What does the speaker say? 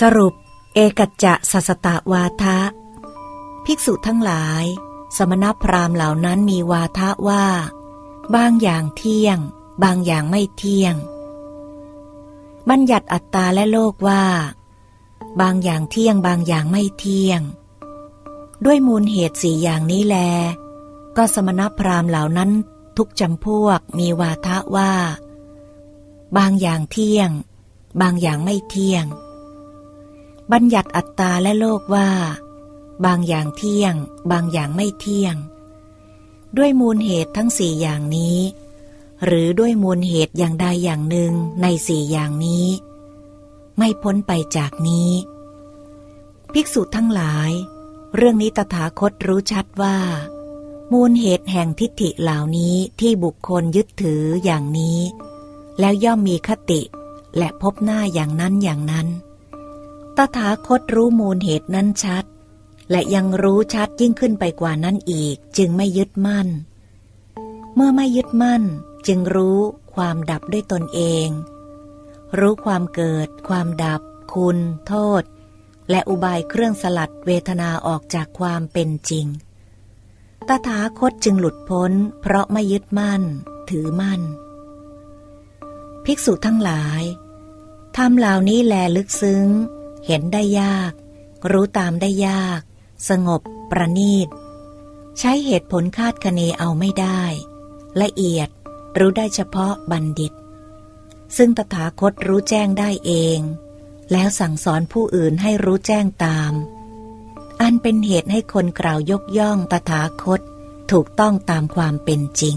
สรุป เอกัจจะสัสตะวาทะ ภิกษุทั้งหลาย สมณพราหมณ์เหล่านั้นมีวาทะว่า บางอย่างเที่ยง บางอย่างไม่เที่ยง บัญญัติอัตตาและโลกว่า บางอย่างเที่ยงบางอย่างไม่เที่ยง ด้วยมูลเหตุสี่อย่างนี้แล ก็สมณพราหมณ์เหล่านั้นทุกจำพวกมีวาทะว่า บางอย่างเที่ยง บางอย่างไม่เที่ยง บัญญัติอัตตาและโลกว่า บางอย่างเที่ยง บางอย่างไม่เที่ยง ด้วยมูลเหตุทั้งสี่อย่างนี้ หรือด้วยมูลเหตุอย่างใดอย่างหนึ่งในสี่อย่างนี้ ไม่พ้นไปจากนี้ ภิกษุทั้งหลาย เรื่องนี้ตถาคตรู้ชัดว่า มูลเหตุแห่งทิฏฐิเหล่านี้ที่บุคคลยึดถืออย่างนี้ แล้วย่อมมีคติและพบหน้าอย่างนั้นอย่างนั้น ตถาคตรู้มูลเหตุนั้นชัด และยังรู้ชัดยิ่งขึ้นไปกว่านั้นอีก จึงไม่ยึดมั่น เมื่อไม่ยึดมั่น จึงรู้ความดับด้วยตนเอง รู้ความเกิด ความดับ คุณ โทษ และอุบายเครื่องสลัดเวทนาออกจากความเป็นจริง ตถาคตจึงหลุดพ้น เพราะไม่ยึดมั่น ถือมั่น ภิกษุทั้งหลายธรรมเหล่านี้แลลึกซึ้ง เห็นได้ยาก รู้ตามได้ยาก สงบ ประณีต ใช้เหตุผลคาดคะเนเอาไม่ได้ ละเอียดรู้ได้เฉพาะบัณฑิต ซึ่งตถาคตรู้แจ้งได้เอง แล้วสั่งสอนผู้อื่นให้รู้แจ้งตาม อันเป็นเหตุให้คนกล่าวยกย่องตถาคตถูกต้องตามความเป็นจริง